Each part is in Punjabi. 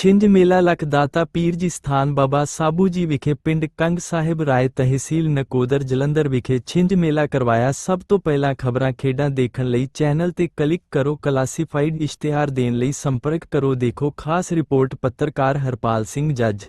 ਛਿੰਝ ਮੇਲਾ ਲਖਦਾਤਾ ਪੀਰ ਜੀ ਸਥਾਨ ਬਾਬਾ ਸਾਬੂ ਜੀ ਵਿਖੇ ਪਿੰਡ ਕੰਗ ਸਾਹਿਬ ਰਾਏ ਤਹਿਸੀਲ ਨਕੋਦਰ ਜਲੰਧਰ ਵਿਖੇ ਛਿੰਝ ਮੇਲਾ ਕਰਵਾਇਆ। ਸਭ ਤੋਂ ਪਹਿਲਾਂ ਖਬਰਾਂ ਖੇਡਾਂ ਦੇਖਣ ਲਈ ਚੈਨਲ ਤੇ ਕਲਿੱਕ ਕਰੋ, ਕਲਾਸੀਫਾਈਡ ਇਸ਼ਤਿਹਾਰ ਦੇਣ ਲਈ ਸੰਪਰਕ ਕਰੋ, ਦੇਖੋ ਖਾਸ ਰਿਪੋਰਟ ਪੱਤਰਕਾਰ ਹਰਪਾਲ ਸਿੰਘ ਜੱਜ।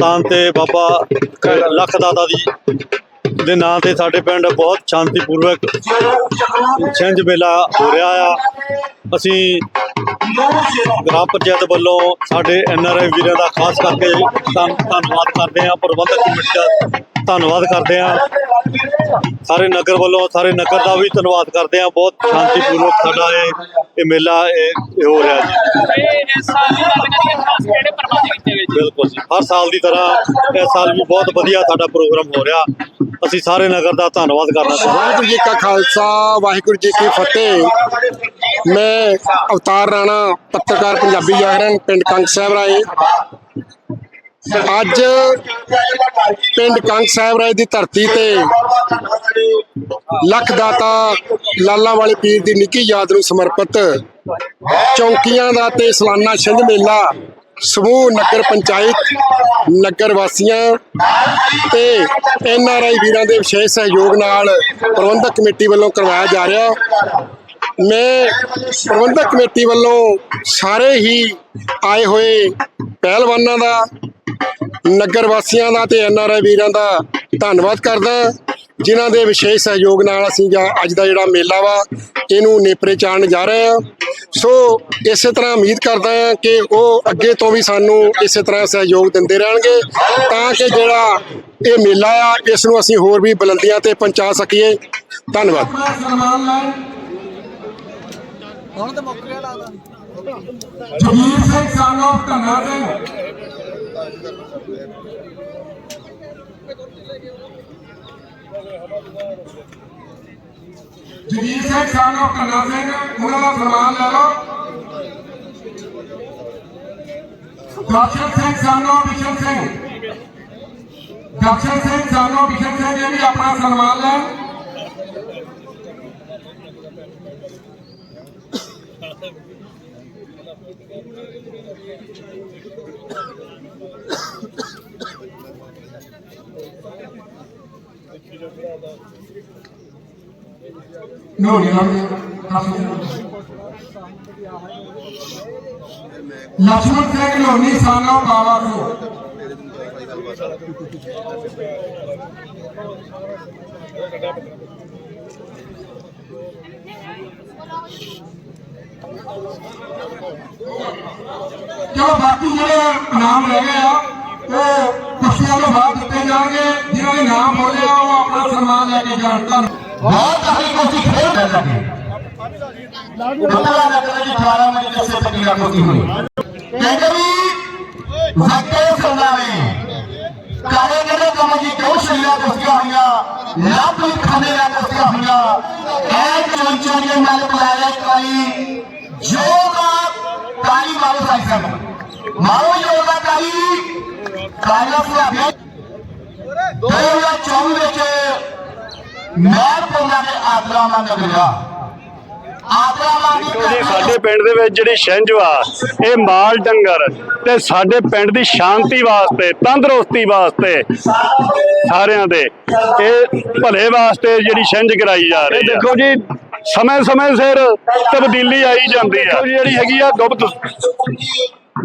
ਸਥਾਨ ਤੇ ਬਾਬਾ ਲੱਖ ਦਾਦਾ ਜੀ ਦੇ ਨਾਂ ਤੇ ਸਾਡੇ ਪਿੰਡ ਬਹੁਤ ਸ਼ਾਂਤੀਪੂਰਵਕ ਛਿੰਝ ਮੇਲਾ ਹੋ ਰਿਹਾ ਆ। ਅਸੀਂ ਗ੍ਰਾਮ ਪੰਚਾਇਤ ਵੱਲੋਂ ਸਾਡੇ ਐਨਆਰਆਈ ਵੀਰਾਂ ਦਾ ਖਾਸ ਕਰਕੇ ਧੰਨ- ਧੰਨਵਾਦ ਕਰਦੇ ਹਾਂ, ਪ੍ਰਬੰਧਕ ਕਮੇਟੀ ਦਾ ਧੰਨਵਾਦ ਕਰਦੇ ਹਾਂ। ਸਾਰੇ ਨਗਰ ਵੱਲੋਂ, ਸਾਰੇ ਨਗਰ ਦਾ ਵੀ ਧੰਨਵਾਦ ਕਰਦੇ ਹਾਂ। ਬਹੁਤ ਸ਼ਾਂਤੀਪੂਰਵਕ ਸਾਡਾ ਇਹ ਮੇਲਾ, ਇਹ ਹੋ ਰਿਹਾ ਜੀ। ਇਹ ਇਸ ਗੱਲ ਕਰੀਏ ਖਾਸ ਕਿਹੜੇ ਪ੍ਰਬੰਧ ਕੀਤੇ ਬਿਲਕੁਲ ਜੀ। ਹਰ ਸਾਲ ਦੀ ਤਰ੍ਹਾਂ ਇਸ ਸਾਲ ਵੀ ਬਹੁਤ ਵਧੀਆ ਸਾਡਾ ਪ੍ਰੋਗਰਾਮ ਹੋ ਰਿਹਾ। ਅਸੀਂ ਸਾਰੇ ਨਗਰ ਦਾ ਧੰਨਵਾਦ ਕਰਨਾ ਚਾਹੁੰਦੇ ਵਾਹਿਗੁਰੂ ਜੀ ਕਾ ਖਾਲਸਾ, ਵਾਹਿਗੁਰੂ ਜੀ ਕੀ ਫਤਿਹ। ਮੈਂ ਅਵਤਾਰ ਰਾਣਾ, ਪੱਤਰਕਾਰ ਪੰਜਾਬੀ ਜਾਗਰਣ, ਪਿੰਡ ਕੰਗ ਸਾਹਿਬ ਰਾਏ। ਅੱਜ ਪਿੰਡ ਕੰਗ ਸਾਹਿਬ ਰਾਏ ਦੀ ਧਰਤੀ ਤੇ ਲੱਖ ਦਾਤਾ ਲਾਲਾਂ ਵਾਲੇ ਪੀਰ ਦੀ ਨਿੱਕੀ ਯਾਦ ਨੂੰ ਸਮਰਪਿਤ ਚੌਂਕੀਆਂ ਦਾ ਤੇ ਸਲਾਨਾ ਛਿੰਝ ਮੇਲਾ ਸਮੂਹ, ਨਗਰ ਪੰਚਾਇਤ ਨਗਰ ਵਾਸੀਆਂ ਤੇ ਐਨ ਆਰ ਆਈ ਵੀਰਾਂ ਦੇ ਵਿਸ਼ੇਸ਼ ਸਹਿਯੋਗ ਨਾਲ ਪ੍ਰਬੰਧਕ ਕਮੇਟੀ ਵੱਲੋਂ ਕਰਵਾਇਆ ਜਾ ਰਿਹਾ। ਮੈਂ ਪ੍ਰਬੰਧਕ ਕਮੇਟੀ ਵੱਲੋਂ ਸਾਰੇ ਹੀ ਆਏ ਹੋਏ ਪਹਿਲਵਾਨਾਂ ਦਾ ਨਗਰ ਵਾਸੀਆਂ ਦਾ ਤੇ ਐਨ ਆਰ ਆਈ ਵੀਰਾਂ ਦਾ ਧੰਨਵਾਦ ਕਰਦਾ ਜਿਨ੍ਹਾਂ ਦੇ ਵਿਸ਼ੇਸ਼ ਸਹਿਯੋਗ ਨਾਲ ਅਸੀਂ ਜਾ- ਅੱਜ ਦਾ ਜਿਹੜਾ ਮੇਲਾ ਵਾ, ਇਹਨੂੰ ਨੇਪਰੇ ਚਾੜਨ ਜਾ ਰਹੇ ਹਾਂ। ਸੋ ਇਸੇ ਤਰ੍ਹਾਂ ਉਮੀਦ ਕਰਦਾ ਹਾਂ ਕਿ ਉਹ ਅੱਗੇ ਤੋਂ ਵੀ ਸਾਨੂੰ ਇਸੇ ਤਰ੍ਹਾਂ ਸਹਿਯੋਗ ਦਿੰਦੇ ਰਹਿਣਗੇ ਤਾਂ ਕਿ ਜਿਹੜਾ ਇਹ ਮੇਲਾ ਆ ਇਸ ਨੂੰ ਅਸੀਂ ਹੋਰ ਵੀ ਬੁਲੰਦੀਆਂ ਤੇ ਪਹੁੰਚਾ ਸਕੀਏ। ਧੰਨਵਾਦ। ਜਗੀਰ ਸਿੰਘ ਸਾਨੂੰ ਧੰਨਾ ਸਿੰਘ ਜਗੀਰ ਸਿੰਘ ਸਾਨੂੰ ਧੰਨਾ ਸਿੰਘ ਉਹਨਾਂ ਦਾ ਸਨਮਾਨ ਲੈ ਲਓ। ਦਰਸ਼ਨ ਸਿੰਘ ਸਾਨੋ ਬਿਸ਼ਨ ਸਿੰਘ। ਦਰਸ਼ਨ ਸਿੰਘ ਸਾਨੂੰ ਬਿਸ਼ਨ ਸਿੰਘ ਇਹ ਵੀ ਆਪਣਾ ਸਨਮਾਨ ਲੈਣ No, no, نور లక్ష్మణ్ సింగ్ లోని సాంగం బాబాకు چلو باقی جڑے نام لے گئے وہ کشتیاں بعد دیتے جان گے جنہوں نے نام بولیا وہ اپنا سامان لے کے جانتا ਬਹੁਤ ਸਾਰੀ ਕੁਸ਼ਤੀ ਖੇਡ ਲੱਗੇ ਪਤਾ ਲੱਗਾ ਜੀ 18 ਮਿੰਟ ਦੇ ਸੇ ਤੱਕ ਕੁਸ਼ਤੀ ਹੋਈ ਕਹਿੰਦੇ ਵੀ ਵਕਤੇ ਸੁਣਾਵੇ ਕਾਲੇ ਜਿਹੜੇ ਕੰਮ ਜੀ ਕਿਉਂ ਸ਼ਰੀਆ ਕੁਸ਼ਤੀਆਂ ਹੋਈਆਂ ਲੱਭ ਵੀ ਖਾਣੇ ਦਾ ਕੁਸ਼ਤੀਆਂ ਹੋਈਆਂ ਐ ਚੋਂ ਦੇ ਨਾਲ ਬੁਲਾਇਆ ਕਾਲੀ ਜੋਗਾ ਕਾਲੀ ਮਾਰੋ ਸਾਈ ਸਾਹਿਬ ਮਾਰੋ ਜੋਗਾ ਕਾਲੀ ਕਾਲਾ ਸੁਆਬੇ 2024 ਵਿੱਚ ਮੈਂ ਪੋਨਾ ਦੇ ਆਦਰਾ ਮੰਗ ਲਿਆ ਆਦਰਾ ਮੰਗ ਜੀ ਸਾਡੇ ਪਿੰਡ ਦੇ ਵਿੱਚ ਜਿਹੜੀ ਛਿੰਝ ਵਾ ਇਹ ਮਾਲ ਡੰਗਰ ਤੇ ਸਾਡੇ ਪਿੰਡ ਦੀ ਸ਼ਾਂਤੀ ਵਾਸਤੇ ਤੰਦਰੁਸਤੀ ਵਾਸਤੇ ਸਾਰਿਆਂ ਦੇ ਇਹ ਭਲੇ ਵਾਸਤੇ ਜਿਹੜੀ ਛਿੰਝ ਕਰਾਈ ਜਾ ਰਹੀ ਹੈ ਦੇਖੋ ਜੀ ਸਮੇਂ ਸਮੇਂ ਸਿਰ ਤਬਦੀਲੀ ਆਈ ਜਾਂਦੀ ਹੈ ਜਿਹੜੀ ਹੈਗੀ ਆ ਗੁਪਤ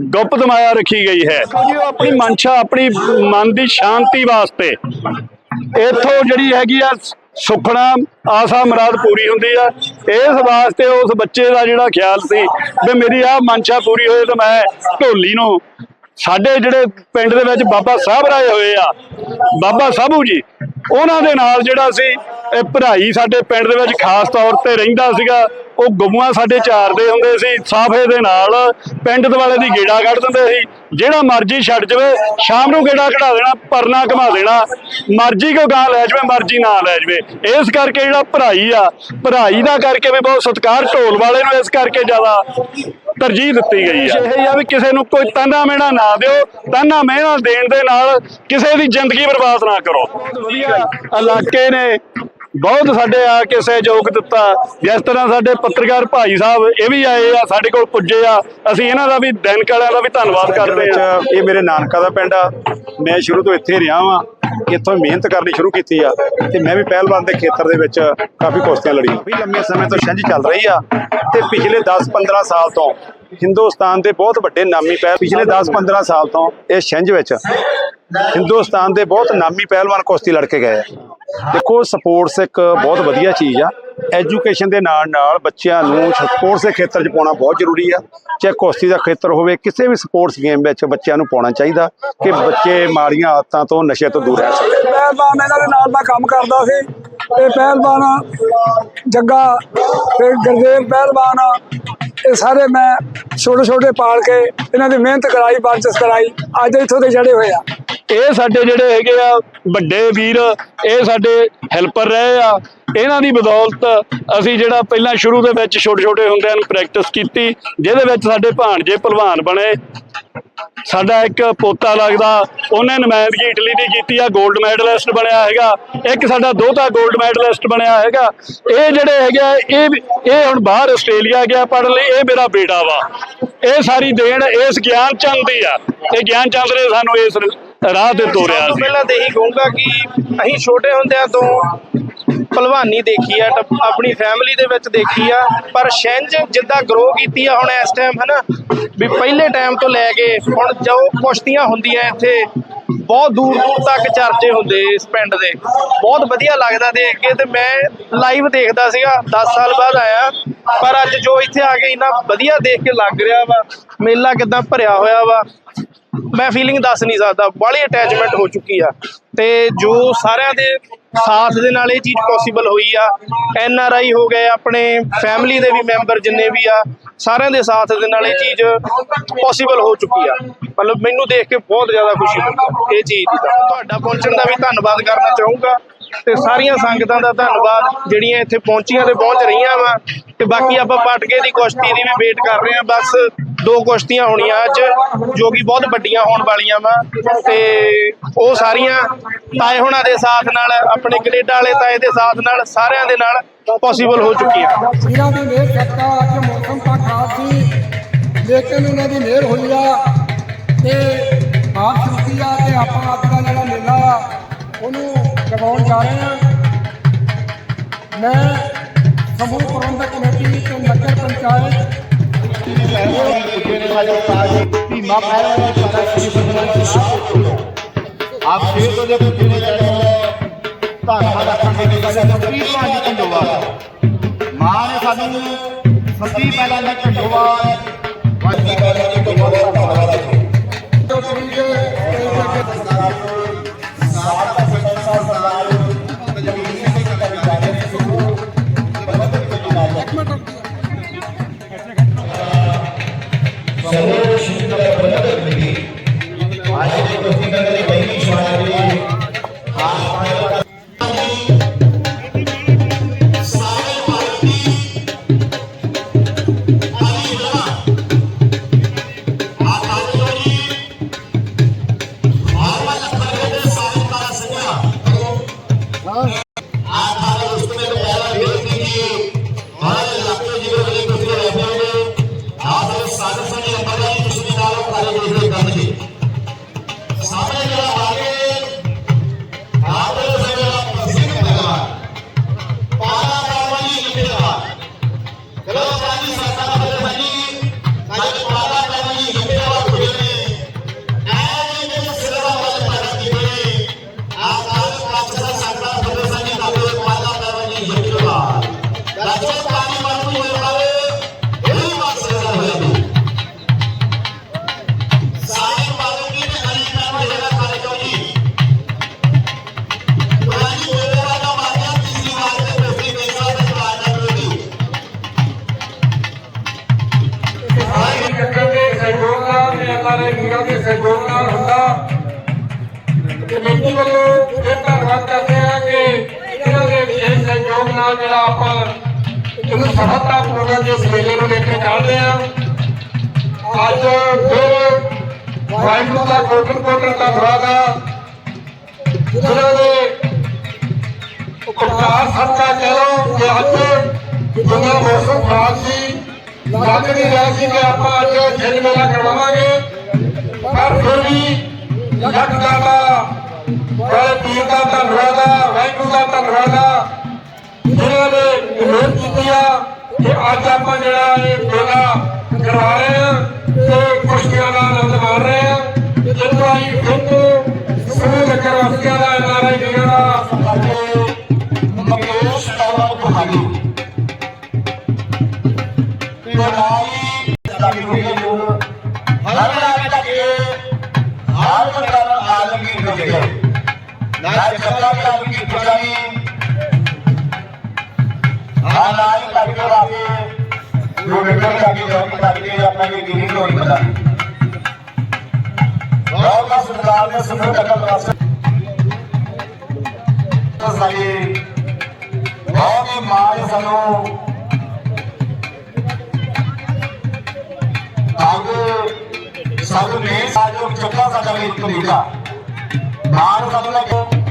ਗੁਪਤ ਮਾਇਆ ਰੱਖੀ ਗਈ ਹੈ। ਕਿਉਂਕਿ ਉਹ ਆਪਣੀ ਮਨਸ਼ਾ ਆਪਣੀ ਮਨ ਦੀ ਸ਼ਾਂਤੀ ਵਾਸਤੇ ਇੱਥੋਂ ਜਿਹੜੀ ਹੈਗੀ ਆ ਸੁਖਣਾ ਆਸਾ ਮੁਰਾਦ ਪੂਰੀ ਹੁੰਦੀ ਆ। ਇਸ ਵਾਸਤੇ ਉਸ ਬੱਚੇ ਦਾ ਜਿਹੜਾ ਖਿਆਲ ਸੀ ਵੀ ਮੇਰੀ ਆ ਮਨਸ਼ਾ ਪੂਰੀ ਹੋਏ ਤਾਂ ਮੈਂ ਢੋਲੀ ਨੂੰ ਸਾਡੇ ਜਿਹੜੇ ਪਿੰਡ ਦੇ ਵਿੱਚ ਬਾਬਾ ਸਾਹਿਬ ਰਾਏ ਹੋਏ ਆ, ਬਾਬਾ ਸਾਬੂ ਜੀ ਉਹਨਾਂ ਦੇ ਨਾਲ ਜਿਹੜਾ ਸੀ, ਇਹ ਭਰਾਈ ਸਾਡੇ ਪਿੰਡ ਦੇ ਵਿੱਚ ਖਾਸ ਤੌਰ ਤੇ ਰਹਿੰਦਾ ਸੀਗਾ, ਉਹ ਗਊਆਂ ਸਾਡੇ ਚਾਰਦੇ ਹੁੰਦੇ ਸੀ, ਸਾਫੇ ਦੇ ਨਾਲ ਪਿੰਡ ਦੁਆਲੇ ਦੀ ਗੇੜਾ ਕੱਢ ਦਿੰਦੇ ਸੀ। ਜਿਹੜਾ ਮਰਜ਼ੀ ਛੱਡ ਜਵੇ, ਸ਼ਾਮ ਨੂੰ ਗੇੜਾ ਕਢਾ ਦੇਣਾ, ਪਰਨਾ ਘਮਾ ਦੇਣਾ, ਮਰਜ਼ੀ ਕੋ ਗਾਂ ਲੈ ਜਵੇ, ਮਰਜ਼ੀ ਨਾ ਲੈ ਜਵੇ। ਇਸ ਕਰਕੇ ਜਿਹੜਾ ਭਰਾਈ ਆ, ਭਰਾਈ ਦਾ ਕਰਕੇ ਵੀ ਬਹੁਤ ਸਤਿਕਾਰ, ਢੋਲ ਵਾਲੇ ਨੂੰ ਇਸ ਕਰਕੇ ਜ਼ਿਆਦਾ ਤਰਜੀਹ ਦਿੱਤੀ ਗਈ ਆ। ਇਹ ਆ ਵੀ ਕਿਸੇ ਨੂੰ ਕੋਈ ਤਾਨਾ ਮਿਹਣਾ ਨਾ ਦਿਓ ਤਾਨਾ ਮਿਹਣਾ ਦੇਣ ਦੇ ਨਾਲ ਕਿਸੇ ਦੀ ਜ਼ਿੰਦਗੀ ਬਰਬਾਦ ਨਾ ਕਰੋ। ਵਧੀਆ। ਇਲਾਕੇ ਨੇ ਬਹੁਤ ਸਾਡੇ ਆ ਕੇ ਸਹਿਯੋਗ ਦਿੱਤਾ। ਜਿਸ ਤਰ੍ਹਾਂ ਸਾਡੇ ਪੱਤਰਕਾਰ ਭਾਈ ਸਾਹਿਬ ਇਹ ਵੀ ਆਏ ਆ ਸਾਡੇ ਕੋਲ ਪੁੱਜੇ ਆ। ਅਸੀਂ ਇਹਨਾਂ ਦਾ ਵੀ ਦਿਨ ਕਾਲਿਆਂ ਦਾ ਵੀ ਧੰਨਵਾਦ ਕਰਦੇ ਆ। ਇਹ ਮੇਰੇ ਨਾਨਕਾ ਦਾ ਪਿੰਡ ਆ। ਮੈਂ ਸ਼ੁਰੂ ਤੋਂ ਇੱਥੇ ਰਿਹਾ ਵਾਂ। ਇੱਥੋਂ ਮਿਹਨਤ ਕਰਨੀ ਸ਼ੁਰੂ ਕੀਤੀ ਆ ਤੇ ਮੈਂ ਵੀ ਪਹਿਲਵਾਨ ਦੇ ਖੇਤਰ ਦੇ ਵਿੱਚ ਕਾਫੀ ਕੁਸ਼ਤੀਆਂ ਲੜੀਆਂ। ਵੀ ਲੰਮੇ ਸਮੇਂ ਤੋਂ ਛਿੰਝ ਚੱਲ ਰਹੀ ਆ ਤੇ ਪਿਛਲੇ 10-15 ਸਾਲ ਤੋਂ ਹਿੰਦੁਸਤਾਨ ਦੇ ਬਹੁਤ ਵੱਡੇ ਨਾਮੀ ਪਹਿਲ ਪਿਛਲੇ 10-15 ਸਾਲ ਤੋਂ ਇਹ ਛਿੰਝ ਵਿੱਚ ਹਿੰਦੁਸਤਾਨ ਦੇ ਬਹੁਤ ਨਾਮੀ ਪਹਿਲਵਾਨ ਕੁਸ਼ਤੀ ਲੜ ਕੇ ਗਏ ਆ। ਦੇਖੋ, ਸਪੋਰਟਸ ਇੱਕ ਬਹੁਤ ਵਧੀਆ ਚੀਜ਼ ਆ। ਐਜੂਕੇਸ਼ਨ ਦੇ ਨਾਲ ਨਾਲ ਬੱਚਿਆਂ ਨੂੰ ਸਪੋਰਟਸ ਦੇ ਖੇਤਰ 'ਚ ਪਾਉਣਾ ਬਹੁਤ ਜ਼ਰੂਰੀ ਆ। ਚਾਹੇ ਕੁਸ਼ਤੀ ਦਾ ਖੇਤਰ ਹੋਵੇ, ਕਿਸੇ ਵੀ ਸਪੋਰਟਸ ਗੇਮ ਵਿੱਚ ਬੱਚਿਆਂ ਨੂੰ ਪਾਉਣਾ ਚਾਹੀਦਾ ਕਿ ਬੱਚੇ ਮਾੜੀਆਂ ਆਦਤਾਂ ਤੋਂ ਨਸ਼ੇ ਤੋਂ ਦੂਰ ਰਹਿ ਸਕਣ ਪਹਿਲਵਾਨ ਇਹਨਾਂ ਦੇ ਨਾਲ ਦਾ ਕੰਮ ਕਰਦਾ ਸੀ ਤੇ ਪਹਿਲਵਾਨ ਜੱਗਾ ਤੇ ਗੁਰਦੇਵ ਪਹਿਲਵਾਨ ਇਹ ਸਾਰੇ ਮੈਂ ਛੋਟੇ ਛੋਟੇ ਪਾਲ ਕੇ ਇਹਨਾਂ ਦੀ ਮਿਹਨਤ ਕਰਾਈ ਵਰਜਸ ਕਰਾਈ, ਅੱਜ ਇੱਥੋਂ ਦੇ ਜੜੇ ਹੋਏ ਆ। ਇਹ ਸਾਡੇ ਜਿਹੜੇ ਹੈਗੇ ਆ ਵੱਡੇ ਵੀਰ, ਇਹ ਸਾਡੇ ਹੈਲਪਰ ਰਹੇ ਆ। ਇਹਨਾਂ ਦੀ ਬਦੌਲਤ ਅਸੀਂ ਜਿਹੜਾ ਪਹਿਲਾਂ ਸ਼ੁਰੂ ਦੇ ਵਿੱਚ ਛੋਟੇ ਛੋਟੇ ਹੁੰਦਿਆਂ ਨੂੰ ਪ੍ਰੈਕਟਿਸ ਕੀਤੀ, ਜਿਹਦੇ ਵਿੱਚ ਸਾਡੇ ਭਾਣਜੇ ਪਹਿਲਵਾਨ ਬਣੇ। ਸਾਡਾ ਇੱਕ ਪੋਤਾ ਲੱਗਦਾ ਉਹਨੇ ਨੁਮਾਇੰਦਗੀ ਇਟਲੀ ਦੀ ਕੀਤੀ ਆ 골ਡ ਮੈਡਲਿਸਟ ਬਣਿਆ ਹੈਗਾ। ਇੱਕ ਸਾਡਾ ਦੋਤਾ 골ਡ ਮੈਡਲਿਸਟ ਬਣਿਆ ਹੈਗਾ। ਇਹ ਜਿਹੜੇ ਹੈਗੇ ਇਹ ਇਹ ਹੁਣ ਬਾਹਰ ਆਸਟ੍ਰੇਲੀਆ ਗਿਆ ਪੜ੍ਹਨ ਲਈ ਇਹ ਮੇਰਾ ਬੇਟਾ ਵਾ। ਇਹ ਸਾਰੀ ਦੇਣ ਇਸ ਗਿਆਨ ਚੰਦ ਦੀ ਆ। ਇਹ ਗਿਆਨ ਚੰਦ ਨੇ ਸਾਨੂੰ ਇਸ ਰਾਹ ਤੇ ਤੋਰਿਆ ਸੀ। ਪਹਿਲਾਂ ਤੇ ਇਹੀ ਕਹੂੰਗਾ ਕਿ ਅਸੀਂ ਛੋਟੇ ਹੁੰਦਿਆਂ ਤੋਂ ਭਲਵਾਨੀ ਦੇਖੀ ਆ ਟਪ- ਆਪਣੀ ਫੈਮਿਲੀ ਦੇ ਵਿੱਚ ਦੇਖੀ ਆ। ਪਰ ਛਿੰਝ ਜਿੱਦਾਂ ਗਰੋ ਕੀਤੀ ਆ ਹੁਣ ਇਸ ਟਾਈਮ ਹਨਾ, ਵੀ ਪਹਿਲੇ ਟਾਈਮ ਤੋਂ ਲੈ ਕੇ ਹੁਣ ਜੋ ਕੁਸ਼ਤੀਆਂ ਹੁੰਦੀਆਂ ਇੱਥੇ, ਬਹੁਤ ਦੂਰ ਦੂਰ ਤੱਕ ਚਰਚੇ ਹੁੰਦੇ ਇਸ ਪਿੰਡ ਦੇ। ਬਹੁਤ ਵਧੀਆ ਲੱਗਦਾ ਦੇਖ ਕੇ, ਤੇ ਮੈਂ ਲਾਈਵ ਦੇਖਦਾ ਸੀਗਾ 10 ਸਾਲ ਬਾਅਦ ਆਇਆ। ਪਰ ਅੱਜ ਜੋ ਇੱਥੇ ਆ ਕੇ ਇੰਨਾ ਵਧੀਆ ਦੇਖ ਕੇ ਲੱਗ ਰਿਹਾ ਵਾ, ਮੇਲਾ ਕਿਦਾਂ ਭਰਿਆ ਹੋਇਆ ਵਾ, ਮੈਂ ਫੀਲਿੰਗ ਦੱਸ ਨਹੀਂ ਸਕਦਾ ਬੜੀ ਅਟੈਚਮੈਂਟ ਹੋ ਚੁੱਕੀ ਆ। ਤੇ ਜੋ ਸਾਰਿਆਂ ਦੇ ਸਾਥ ਦੇ ਨਾਲ ਇਹ ਚੀਜ਼ ਪੋਸੀਬਲ ਹੋਈ ਆ। ਐਨ ਆਰ ਆਈ ਹੋ ਗਏ, ਆਪਣੇ ਫੈਮਿਲੀ ਦੇ ਵੀ ਮੈਂਬਰ ਜਿੰਨੇ ਵੀ ਆ, ਸਾਰਿਆਂ ਦੇ ਸਾਥ ਦੇ ਨਾਲ ਇਹ ਚੀਜ਼ ਪੋਸੀਬਲ ਹੋ ਚੁੱਕੀ ਆ। ਮਤਲਬ ਮੈਨੂੰ ਦੇਖ ਕੇ ਬਹੁਤ ਜ਼ਿਆਦਾ ਖੁਸ਼ੀ ਹੋਈ ਇਹ ਚੀਜ਼ ਦੀ ਤੁਹਾਡਾ ਪਹੁੰਚਣ ਦਾ ਵੀ ਧੰਨਵਾਦ ਕਰਨਾ ਚਾਹੂੰਗਾ ਤੇ ਸਾਰੀਆਂ ਸੰਗਤਾਂ ਦਾ ਧੰਨਵਾਦ, ਜਿਹੜੀਆਂ ਇੱਥੇ ਪਹੁੰਚੀਆਂ ਤੇ ਪਹੁੰਚ ਰਹੀਆਂ ਵਾ। ਤੇ ਬਾਕੀ ਆਪਾਂ ਪਟਕੇ ਦੀ ਕੁਸ਼ਤੀ ਦੀ ਵੀ ਵੇਟ ਕਰ ਰਹੇ ਆ ਬਸ ਦੋ ਕੁਸ਼ਤੀਆਂ ਹੋਣੀਆਂ ਅੱਜ, ਜੋ ਕਿ ਬਹੁਤ ਵੱਡੀਆਂ ਹੋਣ ਵਾਲੀਆਂ ਵਾ, ਤੇ ਉਹ ਸਾਰੀਆਂ ਤਾਏ ਹੋਣਾ ਦੇ ਸਾਥ ਨਾਲ, ਆਪਣੇ ਕੈਨੇਡਾ ਵਾਲੇ ਤਾਏ ਦੇ ਸਾਥ ਨਾਲ, ਸਾਰਿਆਂ ਦੇ ਨਾਲ ਪੋਸੀਬਲ ਹੋ ਚੁੱਕੀਆਂ। ਇਹਨਾਂ ਦੀ ਮਿਹਰ ਸਦਕਾ ਅੱਜ ਮੌਸਮ ਤਾਂ ਖਾਸ ਸੀ, ਲੇਕਿਨ ਇਹਨਾਂ ਦੀ ਮਿਹਰ ਹੋਈ ਆ, ਤੇ ਬਾਤ ਸੁਣਦੀ ਆ ਤੇ ਆਪਾਂ ਅੱਜ ਦਾ ਜਿਹੜਾ ਮੇਲਾ ਉਹਨੂੰ ਕਰਵਾਉਣ ਜਾ ਰਹੇ ਆ। ਮੈਂ ਸਮੂਹ ਪ੍ਰਬੰਧਕ ਕਮੇਟੀ ਤੇ ਨਗਰ ਪੰਚਾਇਤ ਆਪ ਸ਼ੇਰ ਤੋਂ ਜੇ ਪੁੱਛੇ ਨੇ ਚੜੇ ਧੰਨਵਾਦ ਰੱਖਾਂਗੇ ਕਿ ਸਾਡੇ ਸੱਤੀ ਭਾਜੀ ਝੰਡੋਵਾਲ ਮਾਂ ਨੇ ਸਾਨੂੰ ਸੱਤੀ ਪਹਿਲਾਂ ਦਾ ਝੰਡੋਵਾਲ ਵਾਜੀ ਕਰਿਆ ਜੀ ਤੋਂ ਬਹੁਤ ਧੰਨਵਾਦ ਹੈ ਸਾਹਮਣੇ ਜਿਹੜਾ ਆ ਕੇ ਆਪ ਨਾਲ ਜਿਹੜਾ ਆਪਾਂ ਇਹਨੂੰ ਸਫਲਤਾਪੂਰਵਕ ਇਸ ਮੇਲੇ ਨੂੰ ਲੈ ਕੇ ਚੱਲਦੇ ਹਾਂ। ਅੱਜ ਫਿਰ ਵਾਹਿਗੁਰੂ ਦਾ ਕੋਟਨ ਕੋਟਨ ਧੰਨਵਾਦ ਆ ਜਿਨ੍ਹਾਂ ਦੇ ਉਪਕਾਰ ਸਦਕਾ ਕਹਿ ਕਿ ਅੱਜ ਜਿੰਨਾ ਮੌਸਮ ਖਰਾਬ ਸੀ, ਲੱਗ ਨਹੀਂ ਰਿਹਾ ਸੀ ਕਿ ਆਪਾਂ ਅੱਜ ਛੇਲ ਮੇਲਾ ਕਰਵਾਵਾਂਗੇ। ਪਰ ਫਿਰ ਵੀ ਲੱਖ ਦਾਤਾ ਬੜੇ ਪੀਰ ਦਾ ਧੰਨਵਾਦ ਆ, ਵਾਹਿਗੁਰੂ ਦਾ ਧੰਨਵਾਦ ਆ। ਜਿਨ੍ਹਾਂ ਨੇ ਮਿਹਨਤ ਕੀਤੀ ਆ ਕਿ ਅੱਜ ਆਪਾਂ ਜਿਹੜਾ ਇਹ ਮੇਲਾ ਕਰਵਾ ਰਹੇ ਆ ਤੇ ਖੁਸ਼ੀਆਂ ਦਾ ਆਨੰਦ ਮਾਣ ਰਹੇ ਆ ਜਿੰਨਾ ਹੀ ਫਿੱਟ ਸਮੂਹ ਨਗਰ ਵਾਸੀਆਂ ਦਾ ਐਨਆਰਆਈ ਵੀਰਾਂ ਦਾ ਮਕੇਸ਼ ਕੌਰ ਤੁਹਾਡੀ ਤੇ ਨਾਈ ਸਾਡੀ ਹੋਈ ਜੋ ਹਰ ਰਾਤ ਤੱਕ ਹਰ ਪ੍ਰਕਾਰ ਆਲਮੀ ਹੋ ਗਏ ਨਾ ਚੱਕਾ ਵੀ ਆਲਮੀ ਪੁਜਾਰੀ ਹਾਂ ਨਾਈ ਕਰਕੇ ਵਾਕੇ ਜੋ ਨਿਕਲ ਕੇ ਜੋ ਕਰਕੇ ਆਪਣਾ ਇਹ ਗਿਰੀ ਹੋਈ ਬਤਾ ਬਹੁਤ ਦਾ ਸਰਦਾਰ ਨੇ ਸਮੂਹ ਨਗਰ ਵਾਸਤੇ ਸਾਡੀ ਬਹੁਤ ਹੀ ਮਾਣ ਸਾਨੂੰ ਅੱਜ ਸਾਨੂੰ ਨੇ ਸਾਜੋ ਚੱਕਾ ਸਾਡਾ ਵੀ ਤਰੀਕਾ ਮਾਣ ਸਾਨੂੰ ਲੱਗੇ ਸਾਡੇ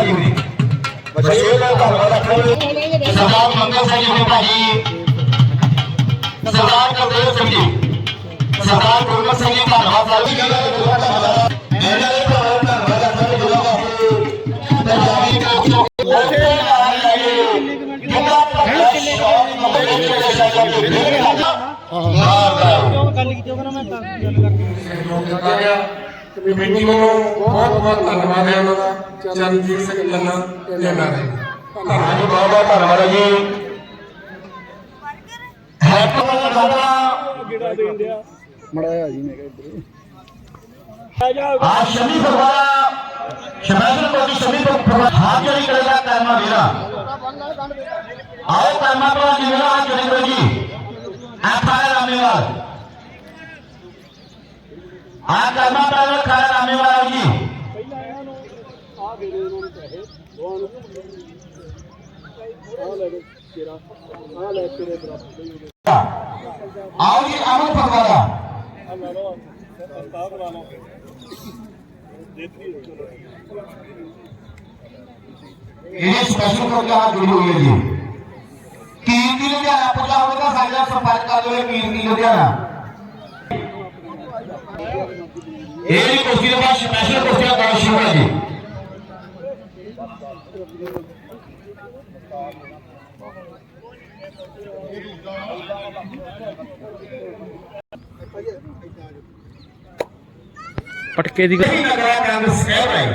ਰਵਿੰਦਰ ਸਿੰਘ ਭਾਜੀ ਵੀ ਬਸ਼ੇਰ ਦਾ ਧੰਨਵਾਦ ਰੱਖਾਂਗੇ ਸਰਦਾਰ ਮੰਗਲ ਸਿੰਘ ਜੀ ਭਾਜੀ ਸਰਦਾਰ ਗੁਰਦੇਵ ਸਿੰਘ ਜੀ ਸਰਦਾਰ ਗੁਰਮਤ ਸਿੰਘ ਜੀ ਧੰਨਵਾਦ ਸਾਹਿਬ ਜੀ ਇਹਨਾਂ ਦੇ ਭਰਾ ਧੰਨਵਾਦ ਰੱਖਾਂਗੇ ਜਿਹੜਾ ਵਾਸਤੇ ਪੰਜਾਬੀ ਕੋਚੋ ਉਹਦੇ ਨਾਲ ਲੱਗੇ ਜਿਹੜਾ ਪ੍ਰਕਾਸ਼ ਸ਼ੌਕ ਮੰਗਲ ਦੇ ਸਹਿਯੋਗ ਦਿੱਤਾ ਗਿਆ ਕਮੇਟੀ ਵੱਲੋਂ ਬਹੁਤ ਬਹੁਤ ਧੰਨਵਾਦ ਹੈ ਉਹਨਾਂ ਦਾ ਚਰਨਜੀਤ ਸਿੰਘ ਲੰਨਾ ਲੈਣਾ ਰਹੇ। ਧੰਨਵਾਦ ਜੀ ਬਹੁਤ ਬਹੁਤ ਧੰਨਵਾਦ ਜੀ। ਹੈਪੀ ਸਾਡਾ। ਗੇੜਾ ਦੇਣ ਦਿਆ ਮੜਾਇਆ ਜੀ ਮੈਂ ਕਿਹਾ ਇੱਧਰ। ਆ ਸ਼ਮੀ ਫਰਵਾਰਾ ਸ਼ਮੈਸ਼ਰ ਕੋਟੀ ਸ਼ਮੀ ਫਰਵਾਰਾ ਹਾਥ ਜੜੀ ਕਰੇਗਾ ਕਾਇਮਾ ਵੀਰਾ। ਆਓ ਕਾਇਮਾ ਭਰਾ ਜੀ ਵੀਰਾ ਆ ਜੜੀ ਕਰੋ ਜੀ। F I Ramewal. ਆ ਕਾਇਮਾ ਭਰਾ ਖਾਇਆ ਰਾਮੇਵਾਲ ਜੀ। تین تین دن لاسٹ ਪਟਕੇ ਦੀ ਨਹੀਂ ਨਗਰਾ ਕਾਂਗਰਸ ਕਹਿ ਰਹੇ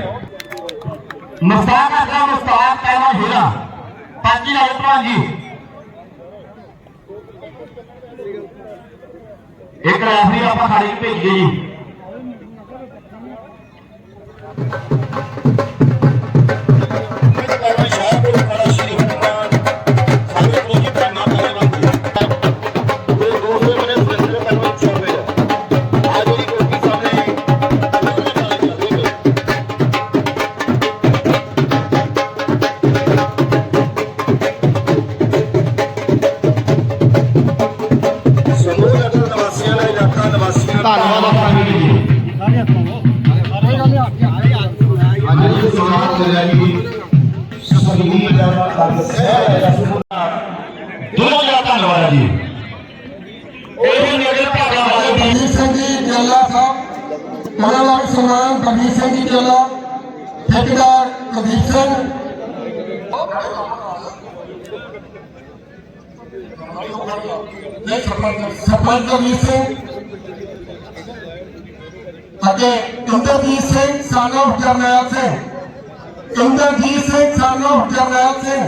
ਮੁਸਤਾਕ ਅਕਰਮ ਮੁਸਤਾਕ ਕਹਿਣਾ ਹੀਰਾ। ਪੰਜ ਲਾਲ ਭਲਵਾਨ ਜੀ ਇੱਕ ਰੈਫਰੀ ਆਪਾਂ ਖਾੜੀ ਚ ਭੇਜੀਏ ਜੀ। ਨਾਲ ਬਲਵੀਰ ਸਿੰਘ ਜੀ ਜੱਲਾ ਠੇਕੇਦਾਰ ਕੁਲਦੀਪ ਸਿੰਘ ਸਰਪੰਚ ਬਲਵੀਰ ਸਿੰਘ ਅਤੇ ਇੰਦਰਜੀਤ ਸਿੰਘ ਸਾਨੋ ਜਰਨੈਲ ਸਿੰਘ ਇੰਦਰਜੀਤ ਸਿੰਘ ਸਾਨੋ ਜਰਨੈਲ ਸਿੰਘ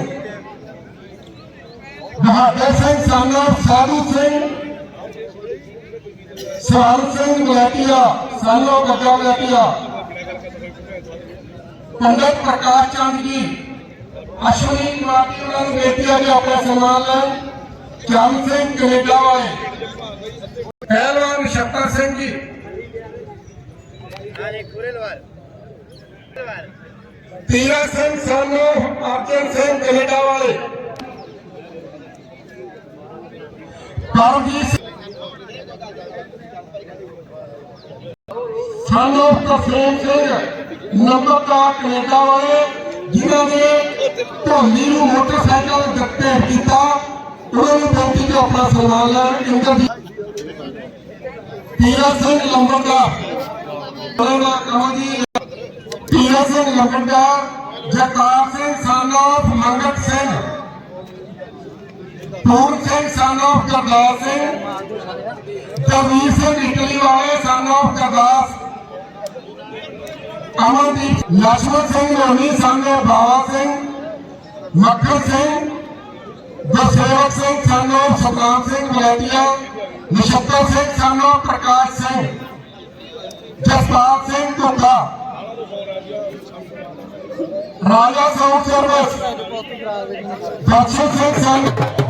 ਬਹਾਦਰ ਸਿੰਘ ਸਾਨੋ ਸਾਧੂ ਸਿੰਘ ਸਵਾਲ ਸਿੰਘ ਮਲੇਟੀਆ ਸਾਨੋ ਗੱਗਾ ਮਲੇਟੀਆ ਪੰਡਤ ਪ੍ਰਕਾਸ਼ ਚੰਦ ਜੀ, ਅਸ਼ਵਨੀ ਕੁਮਾਰ ਜੀ ਉਹਨਾਂ ਨੂੰ ਬੇਨਤੀ ਹੈ ਕਿ ਆਪਣਾ ਸਨਮਾਨ ਲੈਣ। ਚੰਦ ਸਿੰਘ ਕੈਨੇਡਾ ਵਾਲੇ। ਪਹਿਲਵਾਨ ਸ਼ੱਤਰ ਸਿੰਘ ਜੀ। ਤੀਰਾ ਸਿੰਘ ਸਾਨੋ, ਅਰਜਨ ਸਿੰਘ ਕੈਨੇਡਾ ਵਾਲੇ ਪਰਮਜੀਤ ਸਿੰਘ ਸਾਨੋ ਕਫਰੇਮ ਸਿੰਘ ਨੰਬਰਦਾਰ ਕੈਨੇਡਾ ਵਾਲੇ ਜਿਨ੍ਹਾਂ ਨੇ ਢੋਲੀ ਨੂੰ ਮੋਟਰਸਾਈਕਲ ਦਿੱਤੇ ਕੀਤਾ, ਉਹਨਾਂ ਨੂੰ ਬੇਨਤੀ ਕਿ ਆਪਣਾ ਸਨਮਾਨ ਲੈਣ ਇੰਟਰਵਿਊ ਤੀਰਾ ਸਿੰਘ ਲੰਬਰਦਾਰ ਉਹਨਾਂ ਦਾ ਕਹੋ ਜੀ। ਤੀਰਾ ਸਿੰਘ ਲੰਬਰਦਾਰ ਜਗਤਾਰ ਸਿੰਘ ਸਾਨੋਫ ਮੰਗਤ ਸਿੰਘ। دور سے سن آف کردار سے تبدیل سے نکلی والے سن آف کردار امنیپ لشمت سنگھ رونی سن of Baba Singh. Makhan Singh Gursevak Singh son of Satram Singh ملیٹیا۔ Nishtar Singh son of Parkash Singh. Jaspal Singh ٹوکا راجا ساؤنڈ سروس۔ درشن سنگھ سنگھ۔